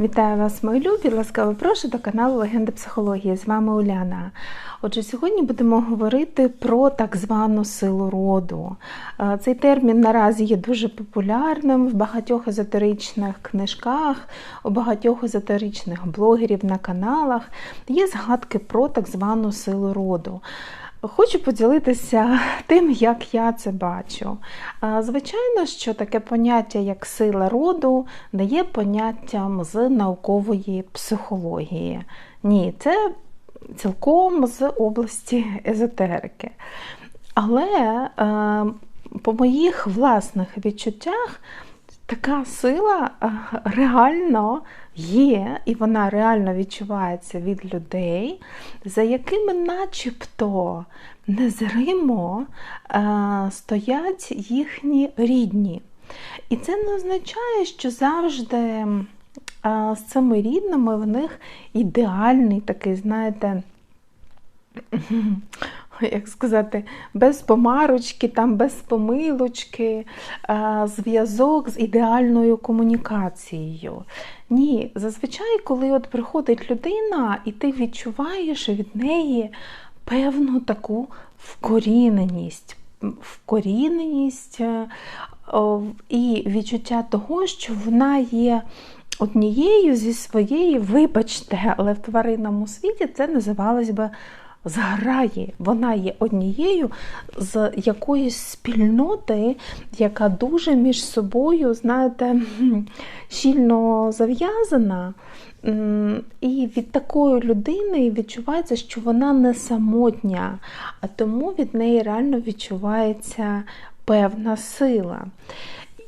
Вітаю вас, мої любі! Ласкаво прошу до каналу Легенди психології. З вами Уляна. Отже, сьогодні будемо говорити про так звану силу роду. Е, цей термін наразі є дуже популярним в багатьох езотеричних книжках, у багатьох езотеричних блогерів на каналах. Є згадки про так звану силу роду. Хочу поділитися тим, як я це бачу. Звичайно, що таке поняття, як сила роду, не є поняттям з наукової психології. Ні, це цілком з області езотерики. Але е, по моїх власних відчуттях така сила е, реально є, і вона реально відчувається від людей, за якими начебто незримо е, стоять їхні рідні. І це не означає, що завжди е, з цими рідними в них ідеальний такий, знаєте, як сказати, без помарочки, там, без помилочки, зв'язок з ідеальною комунікацією. Ні, зазвичай, коли от приходить людина, і ти відчуваєш від неї певну таку вкоріненість, вкоріненість е, і відчуття того, що вона є. Однією зі своєї, вибачте, але в тваринному світі це називалось би зграє. Вона є однією з якоїсь спільноти, яка дуже між собою, знаєте, щільно зав'язана. І від такої людини відчувається, що вона не самотня, а тому від неї реально відчувається певна сила.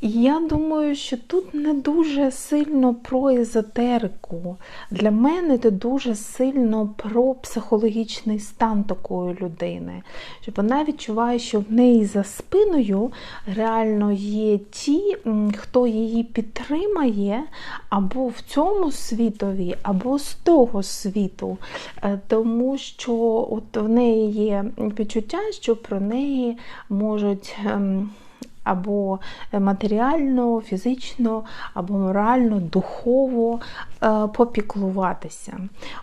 Я думаю, що тут не дуже сильно про езотерику. Для мене це дуже сильно про психологічний стан такої людини. Що вона відчуває, що в неї за спиною реально є ті, хто її підтримає або в цьому світові, або з того світу. Е, тому що от в неї є відчуття, що про неї можуть. Або матеріально, фізично, або морально, духово е, попіклуватися.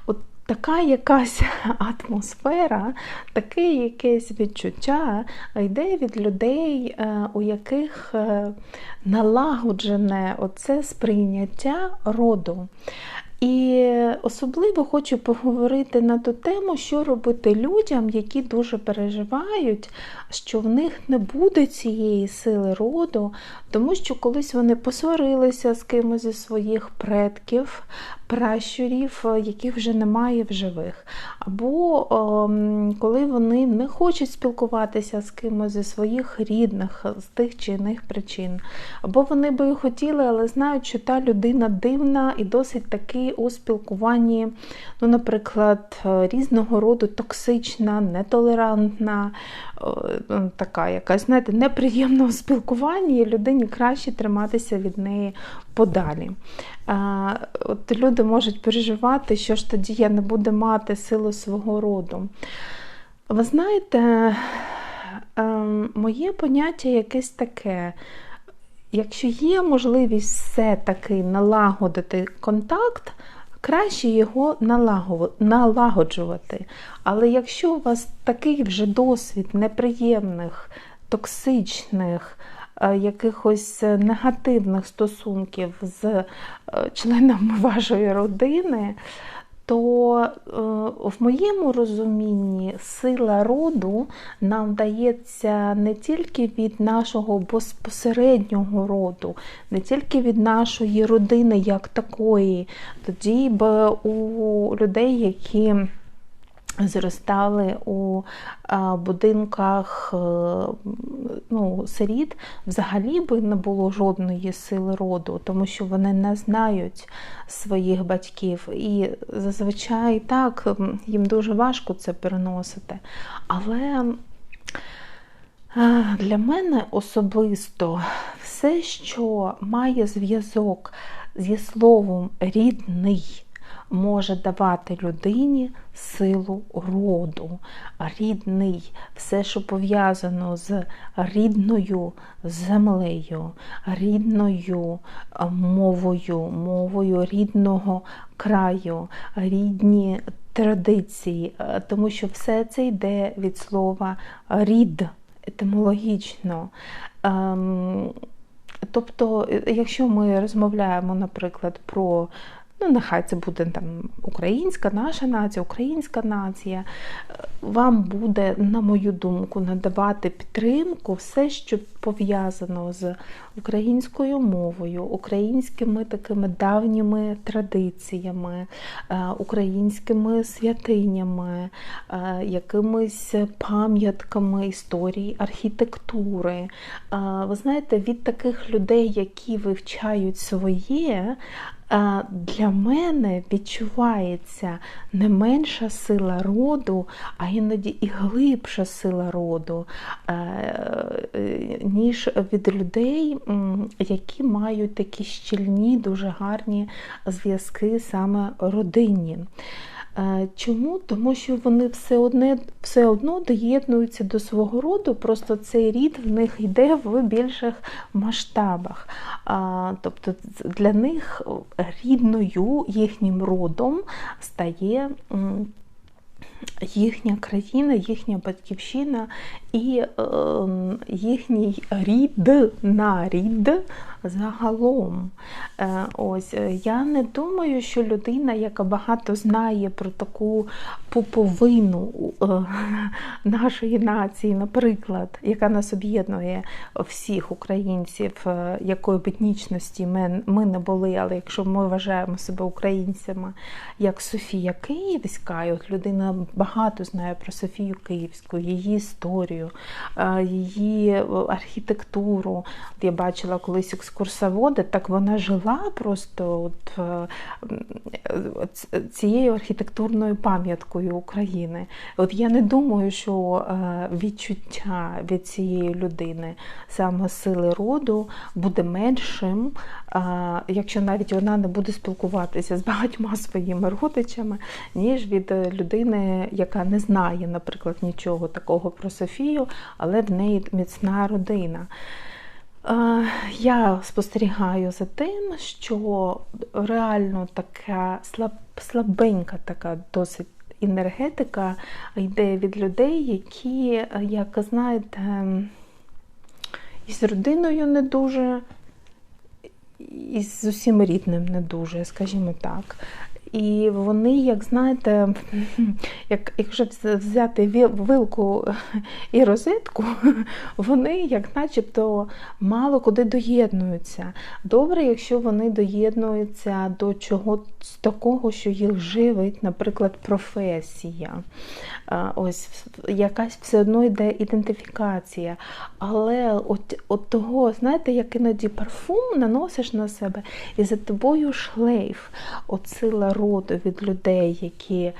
От Така якась атмосфера, таке якесь відчуття йде від людей, е, у яких е, налагоджене оце сприйняття роду. І особливо хочу поговорити на ту тему, що робити людям, які дуже переживають, що в них не буде цієї сили роду, тому що колись вони посварилися з кимось зі своїх предків, пращурів, яких вже немає в живих. Або ем, коли вони не хочуть спілкуватися з кимось зі своїх рідних, з тих чи інших причин. Або вони би і хотіли, але знають, що та людина дивна і досить таки у спілкуванні, ну, наприклад, різного роду токсична, нетолерантна, ну, така якась, знаєте, неприємного спілкування, і людині краще триматися від неї подалі. От Люди можуть переживати, що ж тоді я не буду мати силу свого роду. Ви знаєте, ем, моє поняття якесь таке. Якщо є можливість все-таки налагодити контакт, краще його налагоджувати. Але якщо у вас такий вже досвід неприємних, токсичних, якихось негативних стосунків з е, членами вашої родини, то е, в моєму розумінні сила роду нам дається не тільки від нашого безпосереднього роду, не тільки від нашої родини як такої, тоді б у людей, які Зростали у будинках е, ну, сиріт, взагалі би не було жодної сили роду, тому що вони не знають своїх батьків. І зазвичай так, їм дуже важко це переносити. Але для мене особисто все, що має зв'язок зі словом рідний може давати людині силу роду. Рідний, все, що пов'язано з рідною землею, рідною мовою, мовою рідного краю, рідні традиції, тому що все це йде від слова рід етимологічно. Ем, тобто, якщо ми розмовляємо, наприклад, про Ну, нехай це буде там українська наша нація, українська нація. Вам буде, на мою думку, надавати підтримку все, що пов'язано з українською мовою, українськими такими давніми традиціями, е, українськими святинями, е, якимись пам'ятками історії, архітектури. Е, ви знаєте, від таких людей, які вивчають своє, для мене відчувається не менша сила роду, а іноді і глибша сила роду, е, е, ніж від людей, які мають такі щільні, дуже гарні зв'язки саме родинні. Е, чому? Тому що вони все одне, все одно доєднуються до свого роду, просто цей рід в них йде в більших масштабах. Тобто для них рідною їхнім родом стає їхня країна, їхня батьківщина і е, їхній рід, нарід загалом. Е, ось е, Я не думаю, що людина, яка багато знає про таку пуповину е, нашої нації, наприклад, яка нас об'єднує всіх українців, якої б етнічності ми, ми не були, але якщо ми вважаємо себе українцями, як Софія Київська, і от людина багато знає про Софію Київську, її історію, її архітектуру. Я бачила колись екскурсоводи, так вона жила просто от, цією архітектурною пам'яткою України. От Я не думаю, що відчуття від цієї людини, саме сили роду, буде меншим, якщо навіть вона не буде спілкуватися з багатьма своїми родичами, ніж від людини, яка не знає, наприклад, нічого такого про Софію, але в неї міцна родина. Я спостерігаю за тим, що реально така слаб, слабенька, така досить енергетика йде від людей, які, як знаєте, із родиною не дуже, і з усім рідним не дуже, скажімо так. І вони, як знаєте, як, якщо взяти вилку і розетку, вони, як начебто, мало куди доєднуються. Добре, якщо вони доєднуються до чогось такого, що їх живить, наприклад, професія. Ось якась все одно йде ідентифікація. Але от, от того, знаєте, як іноді парфум наносиш на себе, і за тобою шлейф, от сила роду від людей, які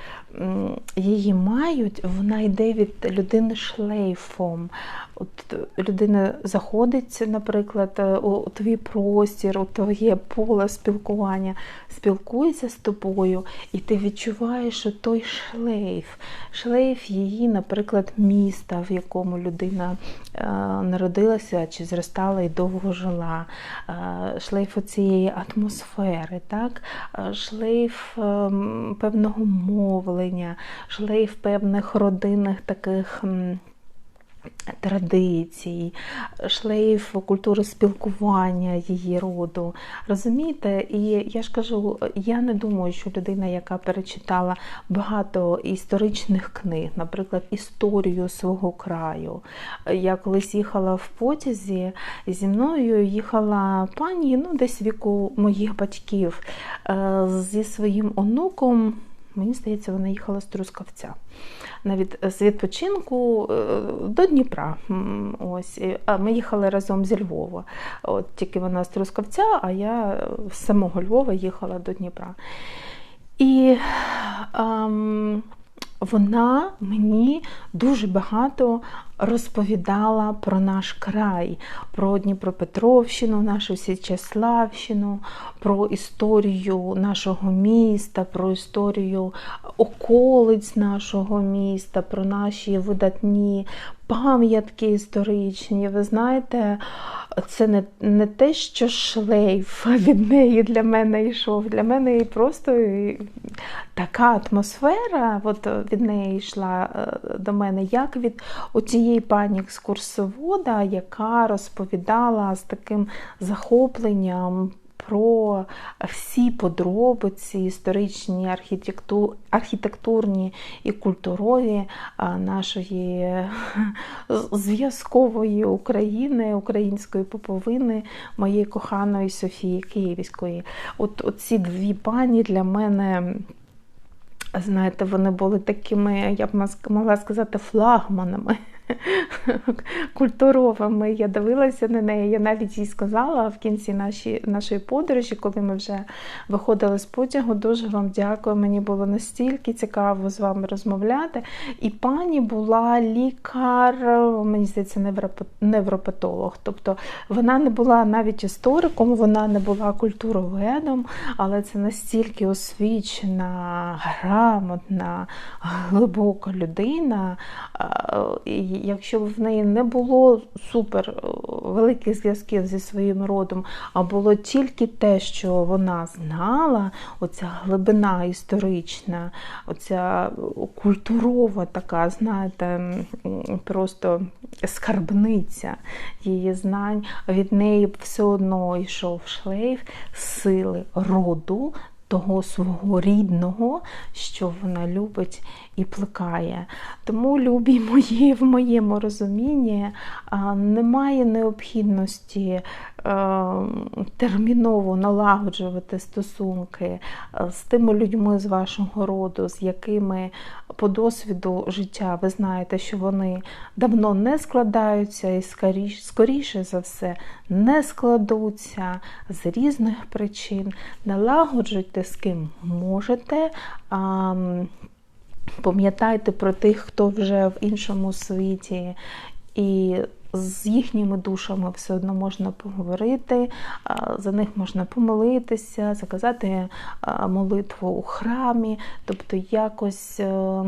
її мають, вона йде від людини шлейфом. От Людина заходить, наприклад, у твій простір, у твоє поле спілкування, спілкується з тобою, і ти відчуваєш що той шлейф, шлейф її, наприклад, міста, в якому людина е, народилася чи зростала і довго жила, е, шлейф цієї атмосфери, так? Е, шлейф ем, певного мовлення, шлейф певних родинних таких традицій, шлейф культури спілкування її роду. Розумієте? І я ж кажу, я не думаю, що людина, яка перечитала багато історичних книг, наприклад, історію свого краю. Я колись їхала в потязі, зі мною їхала пані, ну, десь віку моїх батьків, е, зі своїм онуком. Мені здається, вона їхала з Трускавця навіть з відпочинку е, до Дніпра. Ось. А Ми їхали разом зі Львова. От Тільки вона з Трускавця, а я з самого Львова їхала до Дніпра. І ем, вона мені дуже багато розповідала про наш край, про Дніпропетровщину, нашу Січеславщину, про історію нашого міста, про історію околиць нашого міста, про наші видатні пам'ятки історичні. Ви знаєте, це не, не те, що шлейф від неї для мене йшов. Для мене і просто така атмосфера от від неї йшла е, до мене, як від оцієї пані екскурсовода, яка розповідала з таким захопленням. Про всі подробиці історичні, архітекту... архітектурні і культурові нашої зв'язкової України, української поповини, моєї коханої Софії Київської. От ці дві пані для мене. Знаєте, вони були такими, я б могла сказати, флагманами культуровими. Я дивилася на неї. Я навіть їй сказала в кінці наші, нашої подорожі, коли ми вже виходили з потягу. Дуже вам дякую. Мені було настільки цікаво з вами розмовляти. І пані була лікар, мені здається, невропатолог. Тобто вона не була навіть істориком, вона не була культуроведом, але це настільки освічена, грамотна, глибока людина якщо б в неї не було супер е, великих зв'язків зі своїм родом, а було тільки те, що вона знала, оця глибина історична, оця культурова така, знаєте, просто скарбниця її знань, від неї все одно йшов шлейф сили роду того свого рідного, що вона любить і плекає. Тому, любі мої, в моєму розумінні, немає необхідності терміново налагоджувати стосунки е, з тими людьми з вашого роду, з якими по досвіду життя ви знаєте, що вони давно не складаються і скоріше за все не складуться з різних причин. Налагоджуйте з ким можете. Пам'ятайте про тих, хто вже в іншому світі, і з їхніми душами все одно можна поговорити, за них можна помолитися, заказати молитву у храмі, тобто якось, е,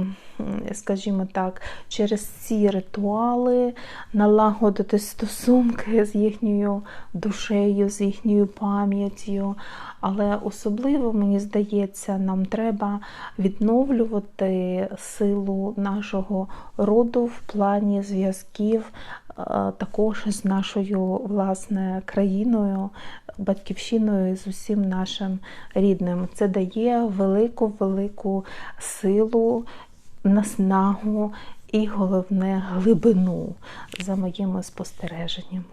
скажімо так, через ці ритуали налагодити стосунки з їхньою душею, з їхньою пам'яттю. Але особливо, мені здається, нам треба відновлювати силу нашого роду в плані зв'язків також з нашою власне країною, батьківщиною і з усім нашим рідним. Це дає велику велику силу, наснагу і головне глибину за моїми спостереженнями.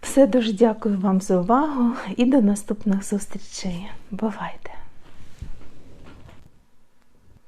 Все дуже дякую вам за увагу і до наступних зустрічей. Бувайте!